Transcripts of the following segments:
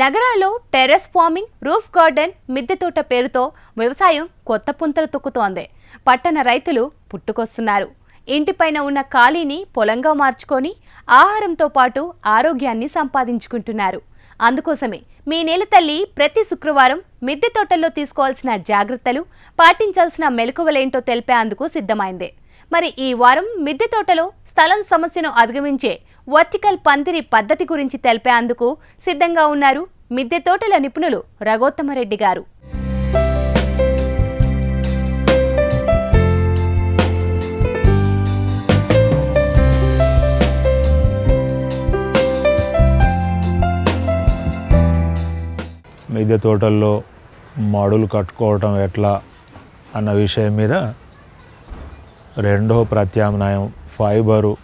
నగరాల్లో terrace farming roof garden మిద్దె తోట పేరుతో వ్యవసాయం కొత్త పుంతలు తొక్కుతోంది. పట్టణ రైతులు పుట్టుకొస్తున్నారు. ఇంటిపైన ఉన్న ఖాళీని పొలంగా మార్చుకొని ఆహారంతో పాటు ఆరోగ్యాన్ని సంపాదించుకుంటున్నారు. అందుకోసమే మీ నేల తల్లి ప్రతి శుక్రవారం మిద్దె తోటల్లో తీసుకోవాల్సిన జాగ్రత్తలు పాటించాల్సిన మెలకువలేంటో తెలిపేందుకు సిద్ధమైంది. మరి ఈ వారం మిద్దె తోటలో స్థలం సమస్యను అధిగమించే వర్టికల్ పందిరి పద్ధతి గురించి తెలిపేందుకు సిద్ధంగా ఉన్నారు మిద్దె తోటల నిపుణులు రఘోత్తమరెడ్డి గారు. మిద్దె తోటల్లో మడులు కట్టుకోవటం ఎట్లా అన్న విషయం మీద రెండో ప్రత్యామ్నాయం ఫైబరు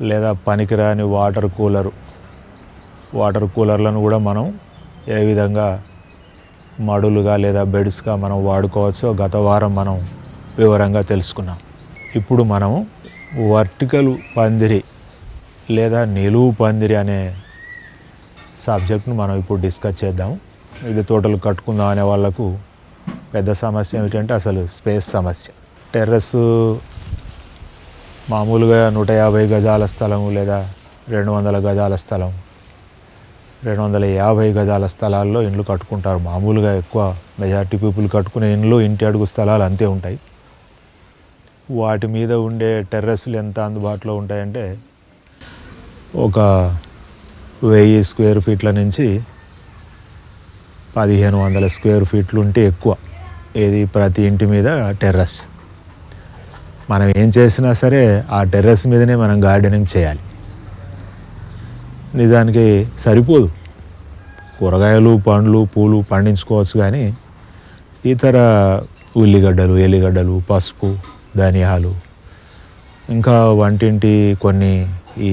లేదా పనికిరాని వాటర్ కూలరు. వాటర్ కూలర్లను కూడా మనం ఏ విధంగా మడులుగా లేదా బెడ్స్గా మనం వాడుకోవచ్చో గత వారం మనం వివరంగా తెలుసుకున్నాం. ఇప్పుడు మనం వర్టికల్ పందిరి లేదా నిలువు పందిరి అనే సబ్జెక్ట్ను మనం ఇప్పుడు డిస్కస్ చేద్దాం. ఇది తోటలు కట్టుకుందాం అనే వాళ్ళకు పెద్ద సమస్య ఏమిటంటే అసలు స్పేస్ సమస్య. టెర్రస్ మామూలుగా నూట యాభై గజాల స్థలం లేదా రెండు వందల గజాల స్థలం. రెండు వందల యాభై గజాల స్థలాల్లో ఇండ్లు కట్టుకుంటారు. మామూలుగా ఎక్కువ మెజార్టీ పీపుల్ కట్టుకునే ఇండ్లు ఇంటి అడుగు స్థలాలు అంతే ఉంటాయి. వాటి మీద ఉండే టెర్రస్లు ఎంత అందుబాటులో ఉంటాయంటే ఒక వెయ్యి స్క్వేర్ ఫీట్ల నుంచి పదిహేను వందల స్క్వేర్ ఫీట్లు ఉంటే ఎక్కువ. ఏది ప్రతి ఇంటి మీద టెర్రస్. మనం ఏం చేసినా సరే ఆ టెర్రస్ మీదనే మనం గార్డెనింగ్ చేయాలి. నిజానికి సరిపోదు. కూరగాయలు పండ్లు పూలు పండించుకోవచ్చు కానీ ఇతర ఉల్లిగడ్డలు ఎల్లిగడ్డలు పసుపు ధనియాలు ఇంకా వంటింటి కొన్ని ఈ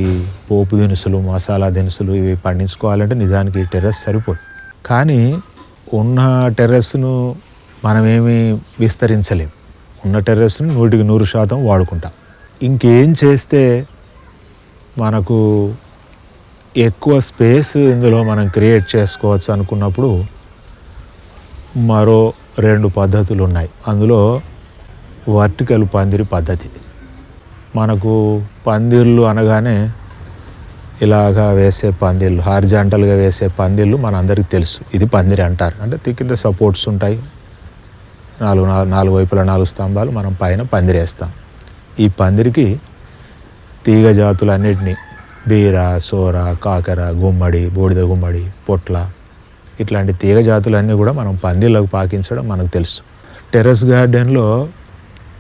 పోపు దినుసులు మసాలా దినుసులు ఇవి పండించుకోవాలంటే నిజానికి ఈ టెర్రస్ సరిపోదు. కానీ ఉన్న టెర్రస్ను మనమేమి విస్తరించలేం. ఉన్న టెర్రస్ని నూటికి నూరు శాతం వాడుకుంటాం. ఇంకేం చేస్తే మనకు ఎక్కువ స్పేస్ ఇందులో మనం క్రియేట్ చేసుకోవచ్చు అనుకున్నప్పుడు మరో రెండు పద్ధతులు ఉన్నాయి. అందులో వర్టికల్ పందిరి పద్ధతి. మనకు పందిర్లు అనగానే ఇలాగా వేసే పందిళ్ళు హార్జాంటల్గా వేసే పందిళ్ళు మనందరికీ తెలుసు. ఇది పందిరి అంటారు. అంటే తి- కింద సపోర్ట్స్ ఉంటాయి. నాలుగు నాలుగు నాలుగు వైపుల నాలుగు స్తంభాలు మనం పైన పందిరేస్తాం ఈ పందిరికి తీగ జాతులన్నిటినీ బీర సోర కాకర గుమ్మడి బూడిద గుమ్మడి పొట్ల ఇట్లాంటి తీగ జాతులన్నీ కూడా మనం పందిళ్ళకు పాకించడం మనకు తెలుసు. టెర్రస్ గార్డెన్లో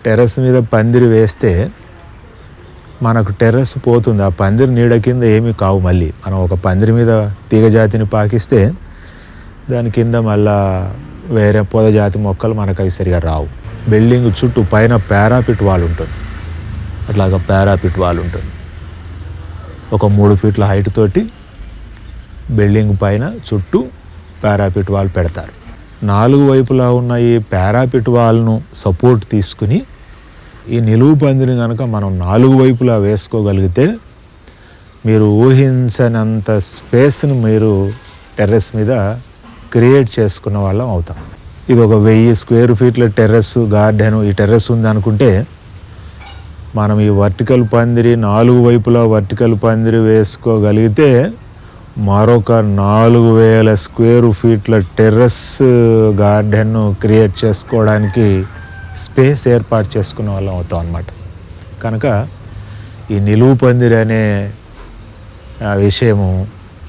టెర్రస్ మీద పందిరి వేస్తే మనకు టెర్రస్ పోతుంది. ఆ పందిరి నీడ కింద ఏమీ కావు మళ్ళీ. మనం ఒక పందిరి మీద తీగ జాతిని పాకిస్తే దాని కింద మళ్ళా వేరే పొద జాతి మొక్కలు మనకు అవి సరిగా రావు. బిల్డింగ్ చుట్టూ పైన పారాపిట్ వాల్ ఉంటుంది. అట్లాగా పారాపిట్ వాల్ ఉంటుంది. ఒక మూడు ఫీట్ల హైట్ తోటి బిల్డింగ్ పైన చుట్టూ పారాపిట్ వాల్ పెడతారు. నాలుగు వైపులా ఉన్న ఈ పారాపిట్ వాల్ను సపోర్ట్ తీసుకుని ఈ నిలువు పందిని కనుక మనం నాలుగు వైపులా వేసుకోగలిగితే మీరు ఊహించనంత స్పేస్ను మీరు టెర్రస్ మీద క్రియేట్ చేసుకున్న వాళ్ళం అవుతాం. ఇది ఒక వెయ్యి స్క్వేర్ ఫీట్ల టెర్రస్ గార్డెన్. ఈ టెర్రస్ ఉంది అనుకుంటే మనం ఈ వర్టికల్ పందిరి నాలుగు వైపులా వర్టికల్ పందిరి వేసుకోగలిగితే మరొక నాలుగు వేల స్క్వేర్ ఫీట్ల టెర్రస్ గార్డెన్ను క్రియేట్ చేసుకోవడానికి స్పేస్ ఏర్పాటు చేసుకున్న వాళ్ళం అవుతాం అన్నమాట. కనుక ఈ నిలువు పందిరి అనే ఆ విషయము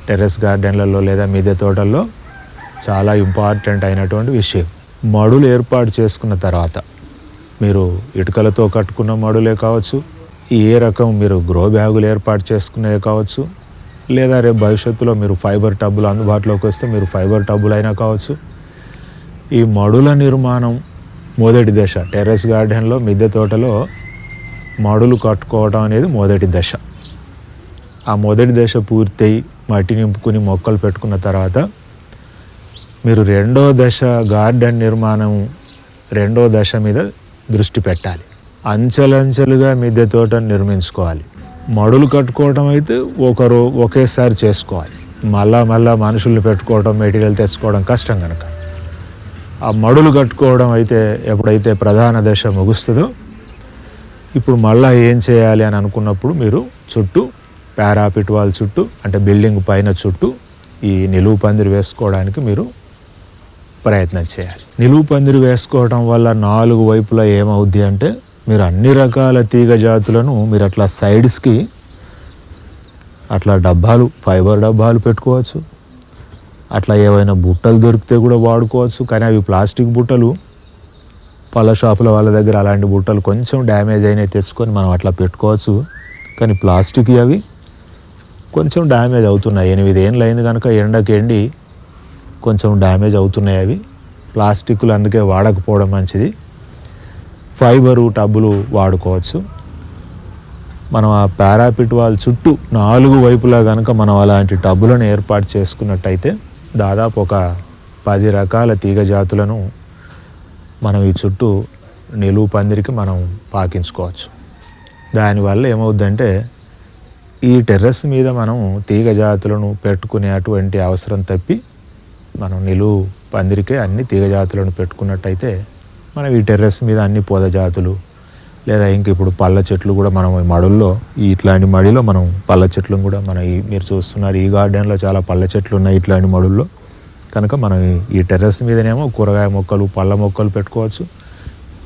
టెర్రస్ గార్డెన్లలో లేదా మిద్దె తోటల్లో చాలా ఇంపార్టెంట్ అయినటువంటి విషయం. మడులు ఏర్పాటు చేసుకున్న తర్వాత మీరు ఇటుకలతో కట్టుకున్న మడులే కావచ్చు ఏ రకం మీరు గ్రో బ్యాగులు ఏర్పాటు చేసుకునేవి కావచ్చు లేదా రేపు భవిష్యత్తులో మీరు ఫైబర్ టబ్బులు అందుబాటులోకి వస్తే మీరు ఫైబర్ టబ్బులు అయినా కావచ్చు. ఈ మడుల నిర్మాణం మొదటి దశ. టెర్రస్ గార్డెన్లో మిద్దె తోటలో మడులు కట్టుకోవడం అనేది మొదటి దశ. ఆ మొదటి దశ పూర్తయి మట్టి నింపుకుని మొక్కలు పెట్టుకున్న తర్వాత మీరు రెండో దశ గార్డెన్ నిర్మాణం రెండో దశ మీద దృష్టి పెట్టాలి. అంచెలంచెలుగా మిద్దె తోటను నిర్మించుకోవాలి. మడులు కట్టుకోవడం అయితే ఒకరు ఒకేసారి చేసుకోవాలి. మళ్ళా మళ్ళా మనుషుల్ని పెట్టుకోవడం మెటీరియల్ తెచ్చుకోవడం కష్టం కనుక ఆ మడులు కట్టుకోవడం అయితే ఎప్పుడైతే ప్రధాన దశ ముగుస్తుందో ఇప్పుడు మళ్ళా ఏం చేయాలి అని అనుకున్నప్పుడు మీరు చుట్టూ పారాపిట్ వాల్ చుట్టూ అంటే బిల్డింగ్ పైన చుట్టూ ఈ నిలువు పందిరి వేసుకోవడానికి మీరు ప్రయత్నం చేయాలి. నిలువు పందిరి వేసుకోవడం వల్ల నాలుగు వైపులా ఏమవుద్ది అంటే మీరు అన్ని రకాల తీగ జాతులను మీరు అట్లా సైడ్స్కి అట్లా డబ్బాలు ఫైబర్ డబ్బాలు పెట్టుకోవచ్చు. అట్లా ఏవైనా బుట్టలు దొరికితే కూడా వాడుకోవచ్చు. కానీ అవి ప్లాస్టిక్ బుట్టలు పళ్ళ షాపుల వాళ్ళ దగ్గర అలాంటి బుట్టలు కొంచెం డ్యామేజ్ అయినవి తెచ్చుకొని మనం అట్లా పెట్టుకోవచ్చు. కానీ ప్లాస్టిక్ అవి కొంచెం డ్యామేజ్ అవుతున్నాయి. ఎనిమిది ఏళ్ళు అయింది కనుక ఎండకి ఎండి కొంచెం డ్యామేజ్ అవుతున్నాయి అవి. ప్లాస్టిక్లు అందుకే వాడకపోవడం మంచిది. ఫైబరు టబ్బులు వాడుకోవచ్చు. మనం ఆ పారాపిట్ వాళ్ళ చుట్టూ నాలుగు వైపులా కనుక మనం అలాంటి టబ్బులను ఏర్పాటు చేసుకున్నట్టయితే దాదాపు ఒక పది రకాల తీగ జాతులను మనం ఈ చుట్టూ నిలువు పందిరికి మనం పాకించుకోవచ్చు. దానివల్ల ఏమవుద్దంటే ఈ టెర్రస్ మీద మనం తీగ జాతులను పెట్టుకునే అటువంటి అవసరం తప్పి మనం నిలువు పందిరికే అన్ని తీగ జాతులను పెట్టుకున్నట్టయితే మనం ఈ టెర్రస్ మీద అన్ని పొద జాతులు లేదా ఇంక ఇప్పుడు పళ్ళ చెట్లు కూడా మనం ఈ మడుల్లో ఈ ఇట్లాంటి మడిలో మనం పళ్ళ చెట్లను కూడా మన ఈ మీరు చూస్తున్నారు ఈ గార్డెన్లో చాలా పళ్ళ చెట్లు ఉన్నాయి ఇట్లాంటి మడుల్లో. కనుక మనం ఈ- టెర్రస్ మీదనేమో కూరగాయ మొక్కలు పళ్ళ మొక్కలు పెట్టుకోవచ్చు.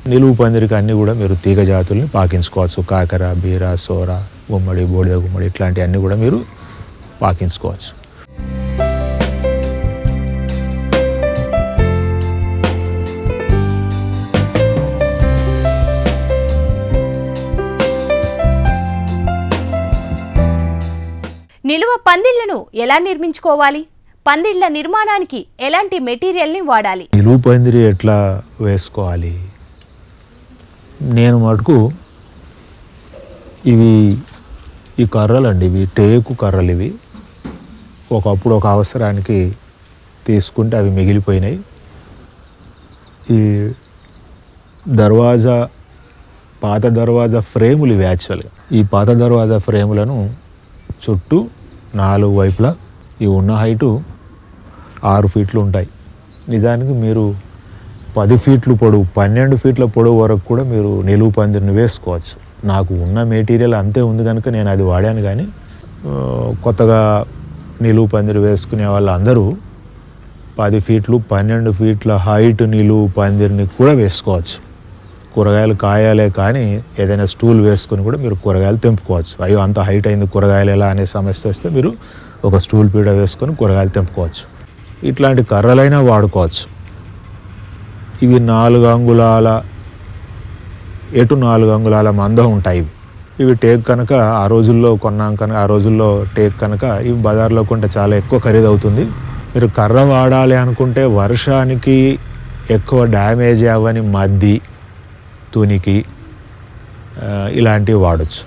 నిలువు పందిరికి అన్నీ కూడా మీరు తీగ జాతుల్ని పాకించుకోవచ్చు. కాకర బీర సోర గుమ్మడి బూడిద గుమ్మడి ఇట్లాంటివన్నీ కూడా మీరు పాకించుకోవచ్చు. నిలువ పందిళ్ళను ఎలా నిర్మించుకోవాలి? పందిళ్ళ నిర్మాణానికి ఎలాంటి మెటీరియల్ని వాడాలి? నిలువ పందిరి ఎట్లా వేసుకోవాలి? నేను మటుకు ఇవి ఈ కర్రలు అండి ఇవి టేకు కర్రలు ఇవి. ఒకప్పుడు ఒక అవసరానికి తీసుకుంటే అవి మిగిలిపోయినాయి. ఈ దర్వాజా పాత దర్వాజా ఫ్రేములు ఇవి యాక్చువల్గా ఈ పాత దర్వాజా ఫ్రేములను చుట్టూ నాలుగు వైపులా ఈ ఉన్న హైటు ఆరు ఫీట్లు ఉంటాయి. నిజానికి మీరు పది ఫీట్లు పొడవు పన్నెండు ఫీట్ల పొడవు వరకు కూడా మీరు నిలువు పందిరిని వేసుకోవచ్చు. నాకు ఉన్న మెటీరియల్ అంతే ఉంది కనుక నేను అది వాడాను కానీ కొత్తగా నిలువు పందిరి వేసుకునే వాళ్ళందరూ పది ఫీట్లు పన్నెండు ఫీట్ల హైట్ నిలువు పందిరిని కూడా వేసుకోవచ్చు. కూరగాయలు కాయాలే కానీ ఏదైనా స్టూల్ వేసుకొని కూడా మీరు కూరగాయలు తెంపుకోవచ్చు. అయ్యో అంత హైట్ అయింది కూరగాయలు ఎలా అనే సమస్య వస్తే మీరు ఒక స్టూల్ పీడ వేసుకొని కూరగాయలు తెంపుకోవచ్చు. ఇట్లాంటి కర్రలైనా వాడుకోవచ్చు. ఇవి నాలుగు అంగుళాల ఎటు నాలుగు అంగుళాల మందం ఉంటాయి ఇవి టేక్ కనుక ఆ రోజుల్లో కొన్నాం కనుక ఆ రోజుల్లో టేక్ కనుక ఇవి బజార్లో కొంటే చాలా ఎక్కువ ఖరీదు అవుతుంది. మీరు కర్ర వాడాలి అనుకుంటే వర్షానికి ఎక్కువ డ్యామేజ్ అవ్వని మద్ది తునికి ఇలాంటివి వాడచ్చు.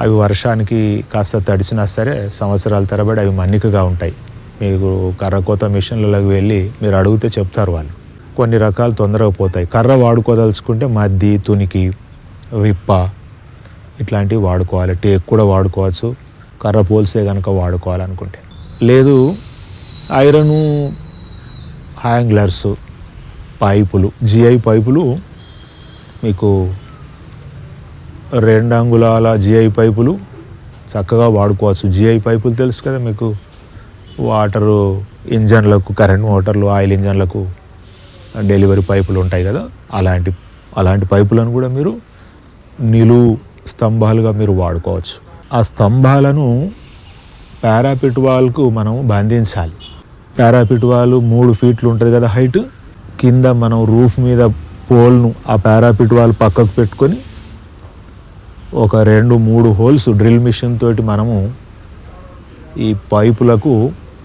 అవి వర్షానికి కాస్త తడిసినా సరే సంవత్సరాల తరబడి అవి మన్నికగా ఉంటాయి. మీకు కర్రకోత మిషన్లలోకి వెళ్ళి మీరు అడిగితే చెప్తారు వాళ్ళు. కొన్ని రకాలు తొందరగా పోతాయి. కర్ర వాడుకోదలుచుకుంటే మద్ది తునికి విప్ప ఇట్లాంటివి వాడుకోవాలి. టేక్ కూడా వాడుకోవచ్చు. కర్ర పోల్సే కనుక వాడుకోవాలనుకుంటే. లేదు ఐరను హ్యాంగ్లర్స్ పైపులు జిఐ పైపులు మీకు రెండు అంగుళాల జిఐ పైపులు చక్కగా వాడుకోవచ్చు. జిఐ పైపులు తెలుసు కదా మీకు? వాటరు ఇంజన్లకు కరెంట్ మోటార్లు ఆయిల్ ఇంజన్లకు డెలివరీ పైపులు ఉంటాయి కదా? అలాంటి అలాంటి పైపులను కూడా మీరు నిలువు స్తంభాలుగా మీరు వాడుకోవచ్చు. ఆ స్తంభాలను పారాపిట్ వాల్కు మనం బంధించాలి. పారాపిట్ వాల్ మూడు ఫీట్లు ఉంటుంది కదా హైట్. కింద మనం రూఫ్ మీద పోల్ను ఆ పారాపిట్ వాల్ పక్కకు పెట్టుకొని ఒక రెండు మూడు హోల్స్ డ్రిల్ మిషన్ తోటి మనము ఈ పైపులకు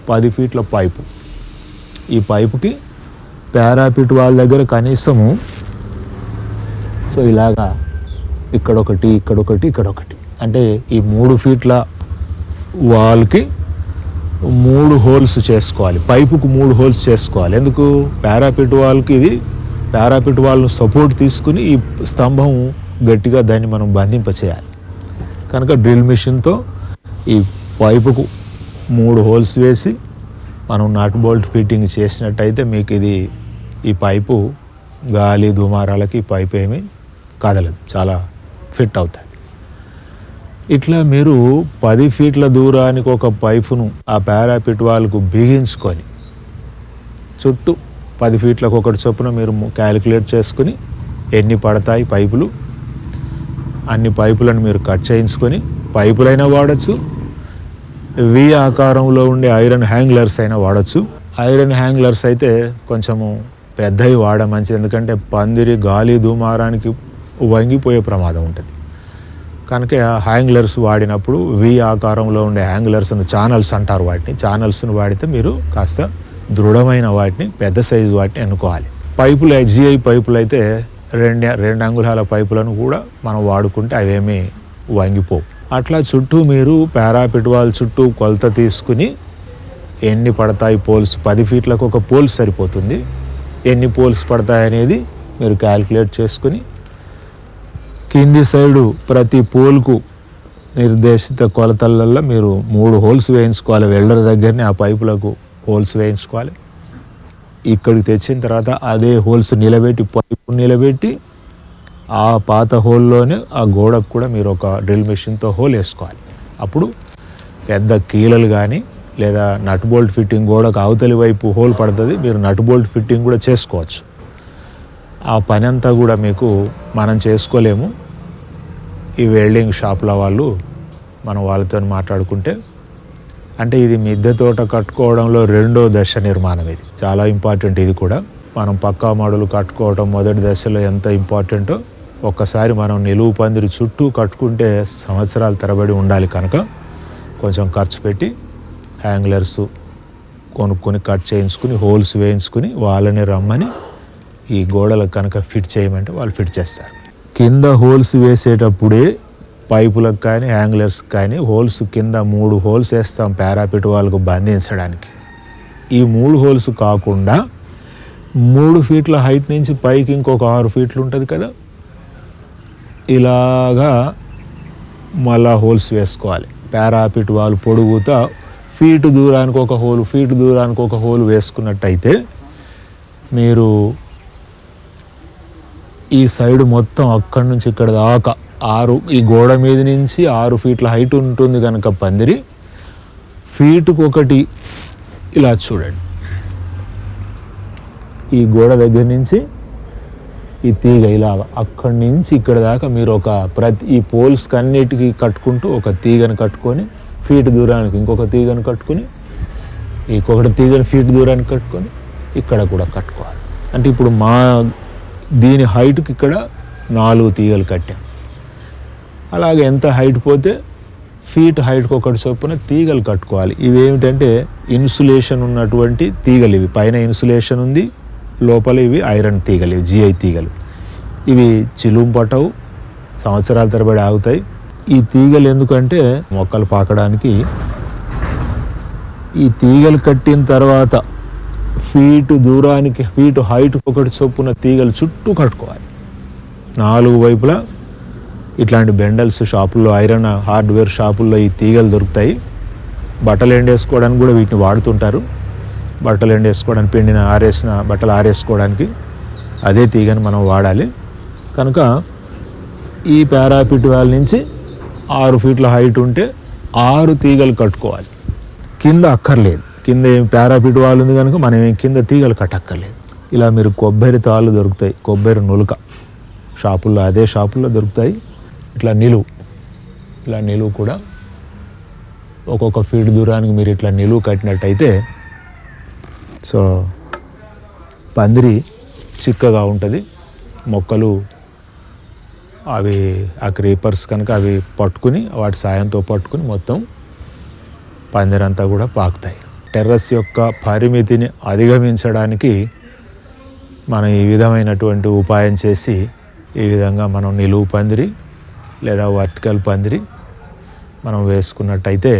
పది ఫీట్ల పైపు. ఈ పైపుకి పారాపిట్ వాల్ దగ్గర కనీసము సో ఇలాగా ఇక్కడొకటి ఇక్కడొకటి ఇక్కడొకటి. అంటే ఈ మూడు ఫీట్ల వాల్కి మూడు హోల్స్ చేసుకోవాలి. పైపుకు మూడు హోల్స్ చేసుకోవాలి. ఎందుకు? పారాపిట్ వాల్కి ఇది పారాపిట్ వాళ్ళను సపోర్ట్ తీసుకుని ఈ స్తంభం గట్టిగా దాన్ని మనం బంధింప చేయాలి కనుక డ్రిల్ మిషన్తో ఈ పైపుకు మూడు హోల్స్ వేసి మనం నట్ బోల్ట్ ఫిట్టింగ్ చేసినట్టయితే మీకు ఇది ఈ పైపు గాలి దుమారాలకి ఈ పైపు ఏమి కదలదు. చాలా ఫిట్ అవుతాయి. ఇట్లా మీరు పది ఫీట్ల దూరానికి ఒక పైపును ఆ పారాపిట్ వాళ్ళకు బిగించుకొని చుట్టూ పది ఫీట్లకు ఒకటి చొప్పున మీరు క్యాలిక్యులేట్ చేసుకుని ఎన్ని పడతాయి పైపులు అన్ని పైపులను మీరు కట్ చేయించుకొని పైపులైనా వాడచ్చు వి ఆకారంలో ఉండే ఐరన్ హ్యాంగ్లర్స్ అయినా వాడచ్చు. ఐరన్ హ్యాంగ్లర్స్ అయితే కొంచెము పెద్దవి వాడ మంచిది ఎందుకంటే పందిరి గాలి దుమారానికి వంగిపోయే ప్రమాదం ఉంటుంది. కనుక హ్యాంగ్లర్స్ వాడినప్పుడు వి ఆకారంలో ఉండే హ్యాంగ్లర్స్ను ఛానల్స్ అంటారు వాటిని ఛానల్స్ను వాడితే మీరు కాస్త దృఢమైన వాటిని పెద్ద సైజు వాటిని ఎన్నుకోవాలి. పైపులు హెచ్జిఐ పైపులు అయితే రెండు రెండు అంగుళాల పైపులను కూడా మనం వాడుకుంటే అవేమీ వంగిపోవు. అట్లా చుట్టూ మీరు పారాపిట్ వాల్ చుట్టూ కొలత తీసుకుని ఎన్ని పడతాయి పోల్స్? పది ఫీట్లకు ఒక పోల్స్ సరిపోతుంది. ఎన్ని పోల్స్ పడతాయి అనేది మీరు క్యాల్కులేట్ చేసుకుని కింది సైడు ప్రతి పోల్కు నిర్దేశిత కొలతలలో మీరు మూడు హోల్స్ వేయించుకోవాలి. వెల్డర్ దగ్గరనే ఆ పైపులకు హోల్స్ వేయించుకోవాలి. ఇక్కడికి తెచ్చిన తర్వాత అదే హోల్స్ నిలబెట్టి పైపు నిలబెట్టి ఆ పాత హోల్లోనే ఆ గోడకు కూడా మీరు ఒక డ్రిల్ మెషిన్తో హోల్ వేసుకోవాలి. అప్పుడు పెద్ద కీలలు కానీ లేదా నట్ బోల్ట్ ఫిట్టింగ్ గోడకు అవతలి వైపు హోల్ పడుతుంది మీరు నట్ బోల్ట్ ఫిట్టింగ్ కూడా చేసుకోవచ్చు. ఆ పని అంతా కూడా మీకు మనం చేసుకోలేము. ఈ వెల్డింగ్ షాపుల వాళ్ళు మనం వాళ్ళతో మాట్లాడుకుంటే అంటే ఇది మిద్దె తోట కట్టుకోవడంలో రెండో దశ నిర్మాణం ఇది. చాలా ఇంపార్టెంట్ ఇది కూడా. మనం పక్కా మడులు కట్టుకోవడం మొదటి దశలో ఎంత ఇంపార్టెంటో ఒక్కసారి మనం నిలువు పందిరి చుట్టూ కట్టుకుంటే సంవత్సరాల తరబడి ఉండాలి కనుక కొంచెం ఖర్చు పెట్టి హ్యాంగ్లర్స్ కొనుక్కొని కట్ చేయించుకుని హోల్స్ వేయించుకుని వాళ్ళని రమ్మని ఈ గోడలకు కనుక ఫిట్ చేయమంటే వాళ్ళు ఫిట్ చేస్తారు. కింద హోల్స్ వేసేటప్పుడే పైపులకు కానీ యాంగులర్స్ కానీ హోల్స్ కింద మూడు హోల్స్ వేస్తాం పారాపిట్ వాళ్ళకు బంధించడానికి. ఈ మూడు హోల్స్ కాకుండా మూడు ఫీట్ల హైట్ నుంచి పైకి ఇంకొక ఆరు ఫీట్లు ఉంటుంది కదా? ఇలాగా మళ్ళా హోల్స్ వేసుకోవాలి. పారాపిట్ వాళ్ళు పొడుగుతా ఫీటు దూరానికి ఒక హోల్ ఫీటు దూరానికి ఒక హోల్ వేసుకున్నట్టయితే మీరు ఈ సైడ్ మొత్తం అక్కడి నుంచి ఇక్కడ దాకా ఆరు ఈ గోడ మీద నుంచి ఆరు ఫీట్ల హైట్ ఉంటుంది కనుక పందిరి. ఫీటుకు ఒకటి ఇలా చూడండి. ఈ గోడ దగ్గర నుంచి ఈ తీగ ఇలాగ అక్కడి నుంచి ఇక్కడ దాకా మీరు ఒక ప్రతి ఈ పోల్స్ అన్నిటికీ కట్టుకుంటూ ఒక తీగను కట్టుకొని ఫీట్ దూరానికి ఇంకొక తీగను కట్టుకొని ఇంకొకటి తీగను ఫీట్ దూరానికి కట్టుకొని ఇక్కడ కూడా కట్టుకోవాలి. అంటే ఇప్పుడు మా దీని హైట్కి ఇక్కడ నాలుగు తీగలు కట్టాం. అలాగే ఎంత హైట్ పోతే ఫీట్ హైట్కి ఒకటి చొప్పున తీగలు కట్టుకోవాలి. ఇవి ఏమిటంటే ఇన్సులేషన్ ఉన్నటువంటి తీగలు ఇవి. పైన ఇన్సులేషన్ ఉంది లోపల ఇవి ఐరన్ తీగలు ఇవి జిఐ తీగలు. ఇవి చిలుం పట్టవు సంవత్సరాల తరబడి ఆగుతాయి. ఈ తీగలు ఎందుకంటే మొక్కలు పాకడానికి ఈ తీగలు కట్టిన తర్వాత ఫీటు దూరానికి ఫీటు హైట్ ఒకటి చొప్పున తీగలు చుట్టూ కట్టుకోవాలి. నాలుగు వైపులా ఇట్లాంటి బెండల్స్ షాపుల్లో ఐరన్ హార్డ్వేర్ షాపుల్లో ఈ తీగలు దొరుకుతాయి. బట్టలు ఎండేసుకోవడానికి కూడా వీటిని వాడుతుంటారు. బట్టలు ఎండేసుకోవడానికి పిండిన ఆరేసిన బట్టలు ఆరేసుకోవడానికి అదే తీగని మనం వాడాలి. కనుక ఈ పారాపిట్ వాల్ నుంచి ఆరు ఫీట్ల హైట్ ఉంటే ఆరు తీగలు కట్టుకోవాలి. కింద అక్కర్లేదు. కింద ఏం పారాపిట్ వాల్ ఉంది కనుక మనం ఏం కింద తీగలు కట్టక్కర్లేదు. ఇలా మీరు కొబ్బరి తాళ్ళు దొరుకుతాయి. కొబ్బరి నులక. షాపుల్లో అదే షాపుల్లో దొరుకుతాయి. ఇట్లా నిలువు. ఇట్లా నిలువు కూడా. ఒక్కొక్క ఫీట్ దూరానికి మీరు ఇట్లా నిలువు కట్టినట్టయితే సో పందిరి చిక్కగా ఉంటుంది. మొక్కలు అవి ఆ క్రీపర్స్ కనుక అవి పట్టుకుని వాటి సాయంతో పట్టుకుని మొత్తం పందిరంతా కూడా పాకుతాయి. టెర్రస్ యొక్క పరిమితిని అధిగమించడానికి మనం ఈ విధమైనటువంటి ఉపాయం చేసి ఈ విధంగా మనం నిలువు పందిరి లేదా వర్టికల్ పందిరి మనం వేసుకున్నట్టయితే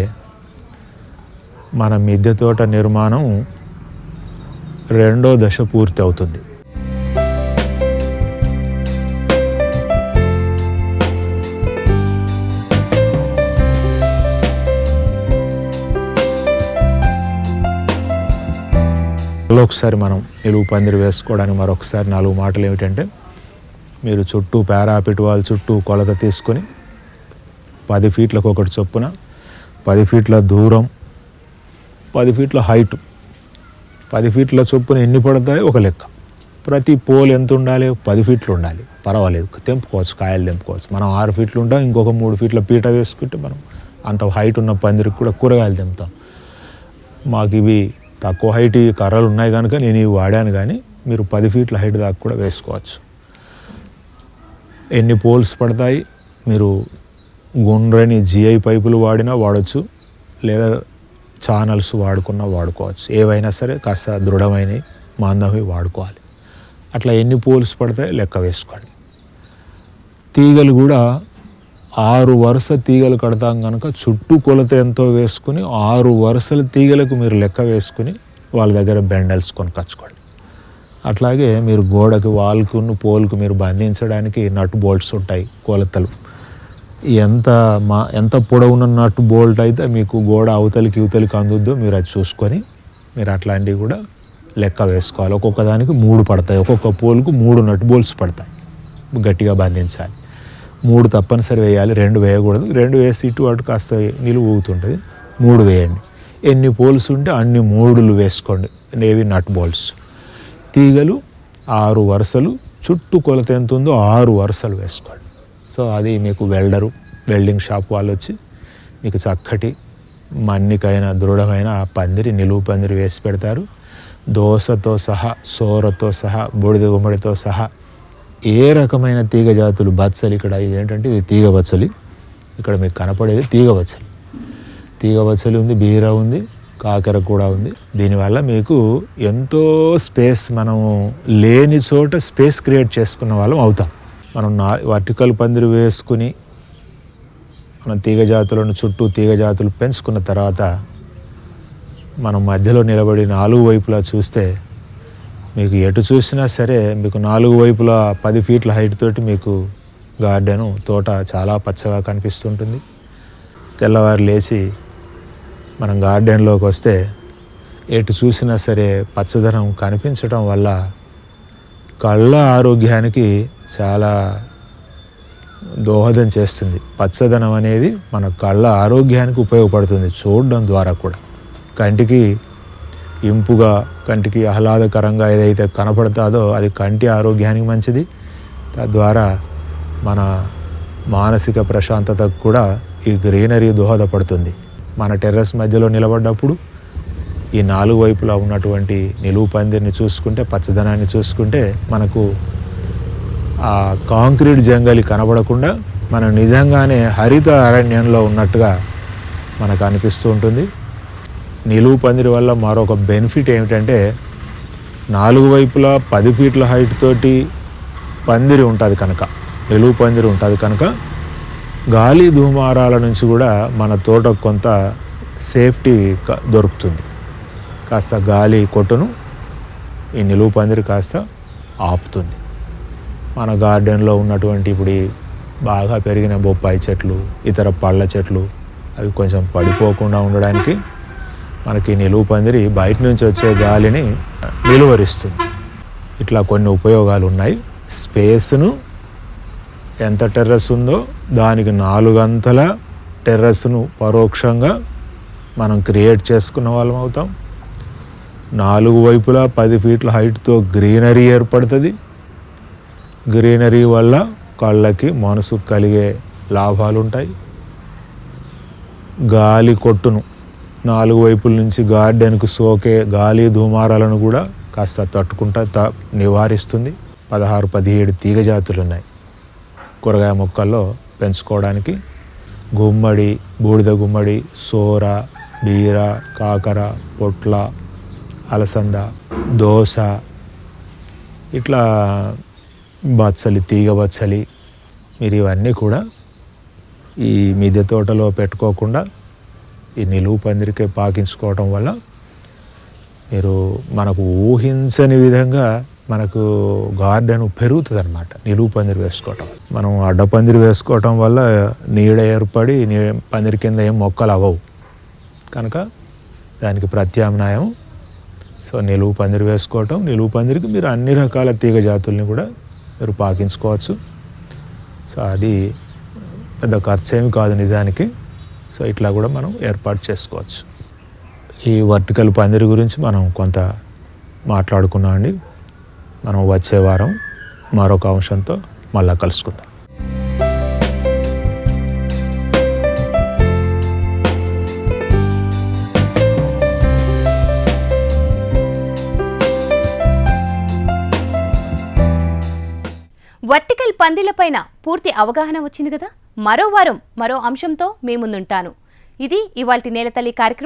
మన మిద్దె తోట నిర్మాణం రెండో దశ పూర్తి అవుతుంది. ఒకసారి మనం నిలువు పందిరి వేసుకోవడానికి మరొకసారి నాలుగు మాటలు ఏమిటంటే మీరు చుట్టూ పారాపిట్ వాల్ చుట్టూ కొలత తీసుకొని పది ఫీట్లకు ఒకటి చొప్పున పది ఫీట్ల దూరం పది ఫీట్ల హైట్ పది ఫీట్ల చొప్పున ఎన్ని పడతాయో ఒక లెక్క. ప్రతి పోల్ ఎంత ఉండాలి? పది ఫీట్లు ఉండాలి. పర్వాలేదు. తెంపుకోవచ్చు కాయలు తెంపుకోవచ్చు. మనం ఆరు ఫీట్లు ఉంటాం ఇంకొక మూడు ఫీట్ల పీట వేసుకుంటే మనం అంత హైట్ ఉన్న పందిరికి కూడా కూరగాయలు తెంపుతాం. మాకు ఇవి తక్కువ హైట్ కర్రలు ఉన్నాయి కనుక నేను ఇవి వాడాను కానీ మీరు పది ఫీట్ల హైట్ దాకా కూడా వేసుకోవచ్చు. ఎన్ని పోల్స్ పడతాయి? మీరు గుండ్రని జిఐ పైపులు వాడినా వాడచ్చు లేదా ఛానల్స్ వాడుకున్నా వాడుకోవచ్చు. ఏవైనా సరే కాస్త దృఢమైనవి మాందవి వాడుకోవాలి. అట్లా ఎన్ని పోల్స్ పడతాయి లెక్క వేసుకోండి. తీగలు కూడా ఆరు వరుస తీగలు కడతాం కనుక చుట్టూ కొలత ఎంతో వేసుకుని ఆరు వరుసల తీగలకు మీరు లెక్క వేసుకుని వాళ్ళ దగ్గర బెండల్స్ కొనుకొచ్చుకోండి అట్లాగే మీరు గోడకి వాల్కును పోల్కు మీరు బంధించడానికి నట్ బోల్ట్స్ ఉంటాయి కొలతలు. ఎంత మా ఎంత పొడవున నట్ బోల్ట్ అయితే మీకు గోడ అవతలికి ఇవతలికి అందుద్దో మీరు అది చూసుకొని మీరు అట్లాంటివి కూడా లెక్క వేసుకోవాలి. ఒక్కొక్క దానికి మూడు పడతాయి. ఒక్కొక్క పోల్కు మూడు నట్ బోల్ట్స్ పడతాయి. గట్టిగా బంధించాలి. మూడు తప్పనిసరి వేయాలి. రెండు వేయకూడదు. రెండు వేసి ఇటు అటు కాస్త నిలువు ఊగుతుంటుంది. మూడు వేయండి. ఎన్ని పోల్స్ ఉంటే అన్ని మూడులు వేసుకోండి. నేవి నట్ బోల్ట్స్. తీగలు ఆరు వరుసలు చుట్టూ కొలత ఎంత ఉందో ఆరు వరుసలు వేసుకోండి. సో అది మీకు వెల్డరు వెల్డింగ్ షాప్ వాళ్ళు వచ్చి మీకు చక్కటి మన్నికైన దృఢమైన ఆ పందిరి నిలువు పందిరి వేసి పెడతారు. దోసతో సహా సోరతో సహా బూడిద గుమ్మడితో సహా ఏ రకమైన తీగ జాతులు బత్సలు ఇక్కడ ఇది ఏంటంటే ఇది తీగ బత్సలి. ఇక్కడ మీకు కనపడేది తీగ బత్సలి. తీగ బత్సలి ఉంది బీర ఉంది కాకర కూడా ఉంది. దీనివల్ల మీకు ఎంతో స్పేస్ మనం లేని చోట స్పేస్ క్రియేట్ చేసుకున్న వాళ్ళం అవుతాం. మనం నా వర్టికల్ పందిరి వేసుకుని మనం తీగ జాతులను చుట్టూ తీగ జాతులు పెంచుకున్న తర్వాత మనం మధ్యలో నిలబడి నాలుగు వైపులా చూస్తే మీకు ఎటు చూసినా సరే మీకు నాలుగు వైపులా పది ఫీట్ల హైట్ తోటి మీకు గార్డెను తోట చాలా పచ్చగా కనిపిస్తుంటుంది. తెల్లవారు లేచి మనం గార్డెన్లోకి వస్తే ఎటు చూసినా సరే పచ్చదనం కనిపించడం వల్ల కళ్ళ ఆరోగ్యానికి చాలా దోహదం చేస్తుంది. పచ్చదనం అనేది మన కళ్ళ ఆరోగ్యానికి ఉపయోగపడుతుంది చూడడం ద్వారా కూడా. కంటికి ఇంపుగా కంటికి ఆహ్లాదకరంగా ఏదైతే కనపడతాదో అది కంటి ఆరోగ్యానికి మంచిది. తద్వారా మన మానసిక ప్రశాంతతకు కూడా ఈ గ్రీనరీ దోహదపడుతుంది. మన టెర్రస్ మధ్యలో నిలబడ్డప్పుడు ఈ నాలుగు వైపులా ఉన్నటువంటి నిలువు పందిరిని చూసుకుంటే పచ్చదనాన్ని చూసుకుంటే మనకు ఆ కాంక్రీట్ జంగలి కనబడకుండా మనం నిజంగానే హరిత అరణ్యంలో ఉన్నట్టుగా మనకు అనిపిస్తూ ఉంటుంది. నిలువు పందిరి వల్ల మరొక బెనిఫిట్ ఏమిటంటే నాలుగు వైపులా పది ఫీట్ల హైట్ తోటి పందిరి ఉంటుంది కనుక నిలువు పందిరి ఉంటుంది కనుక గాలి ధూమారాల నుంచి కూడా మన తోటకు కొంత సేఫ్టీ దొరుకుతుంది. కాస్త గాలి కొట్టును ఈ నిలువు పందిరి కాస్త ఆపుతుంది. మన గార్డెన్లో ఉన్నటువంటి ఇప్పుడు బాగా పెరిగిన బొప్పాయి చెట్లు ఇతర పళ్ళ చెట్లు అవి కొంచెం పడిపోకుండా ఉండడానికి మనకి నిలువు పందిరి బయట నుంచి వచ్చే గాలిని నిలువరిస్తుంది. ఇట్లా కొన్ని ఉపయోగాలు ఉన్నాయి. స్పేస్ను ఎంత టెర్రస్ ఉందో దానికి నాలుగంతల టెర్రస్ను పరోక్షంగా మనం క్రియేట్ చేసుకున్న వాళ్ళం అవుతాం. నాలుగు వైపులా పది ఫీట్ల హైట్తో గ్రీనరీ ఏర్పడుతుంది. గ్రీనరీ వల్ల కళ్ళకి మనసుకు కలిగే లాభాలు ఉంటాయి గాలి కొట్టును. నాలుగు వైపుల నుంచి గార్డెన్కు సోకే గాలి దుమారాలను కూడా కాస్త తట్టుకుంటా త నివారిస్తుంది. పదహారు పదిహేడు తీగ జాతులు ఉన్నాయి కూరగాయ మొక్కల్లో పెంచుకోవడానికి గుమ్మడి బూడిద గుమ్మడి సోర బీర కాకర పొట్ల అలసంద దోస ఇట్లా బచ్చలి తీగ బచ్చలి మీరు ఇవన్నీ కూడా ఈ మిద్దె తోటలో పెట్టుకోకుండా ఈ నిలువు పందిరికే పాకించుకోవటం వల్ల మీరు మనకు ఊహించని విధంగా మనకు గార్డెన్ పెరుగుతుంది అనమాట నిలువు పందిరి వేసుకోవటం. మనం అడ్డ పందిరి వేసుకోవటం వల్ల నీడ ఏర్పడి నీ పందిరి కింద ఏం మొక్కలు అవ్వవు. కనుక దానికి ప్రత్యామ్నాయం. సో నిలువు పందిరి వేసుకోవటం. నిలువు పందిరికి మీరు అన్ని రకాల తీగ జాతుల్ని కూడా మీరు పాకించుకోవచ్చు. సో అది పెద్ద ఖర్చు ఏమి కాదు నిజానికి. సో ఇట్లా కూడా మనం ఏర్పాటు చేసుకోవచ్చు. ఈ వర్టికల్ పందిరి గురించి మనం కొంత మాట్లాడుకున్నామండి. మనం వచ్చే వారం మరొక అంశంతో మళ్ళా కలుసుకుందాం. వర్టికల్ పందిలపైన పూర్తి అవగాహన వచ్చింది కదా? మరో వారం మరో అంశంతో మీ ముందుంటాను ఇది ఇవాల్టి నేలతల్లి కార్యక్రమం.